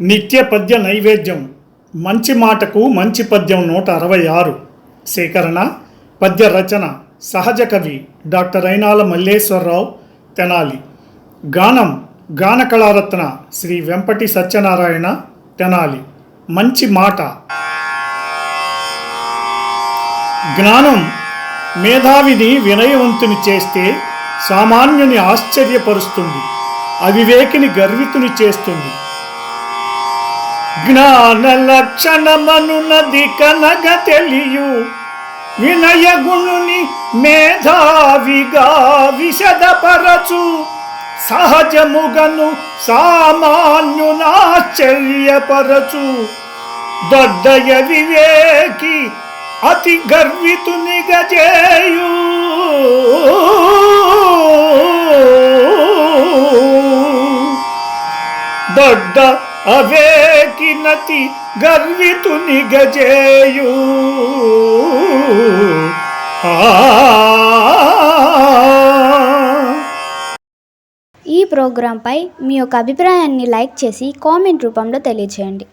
నిత్య పద్య నైవేద్యం. మంచి మాటకు మంచి పద్యం నూట అరవై ఆరు. సేకరణ పద్య రచన సహజ కవి డాక్టర్ అయినాల మల్లేశ్వరరావు తెనాలి. గానం గాన కళారత్న శ్రీ వెంపటి సత్యనారాయణ తెనాలి. మంచి మాట. జ్ఞానం మేధావిని వినయవంతుని చేస్తే సామాన్యుని ఆశ్చర్యపరుస్తుంది. అవివేకిని గర్వితుని చేస్తుంది. జ్ఞాన లక్షణమనునది కనగ తెలియు. వినయ గుణుని మేధావిగా విశదపరచు. సహజముగను సామాన్యునాశ్చర్యపరచు. దొడ్డయ వివేకి అతి గర్వితుని గజేయు దొడ్డ అవేకినతి గర్వితుని గజేయు ఈ ప్రోగ్రాంపై మీ యొక్క అభిప్రాయాన్ని లైక్ చేసి కామెంట్ రూపంలో తెలియచేయండి.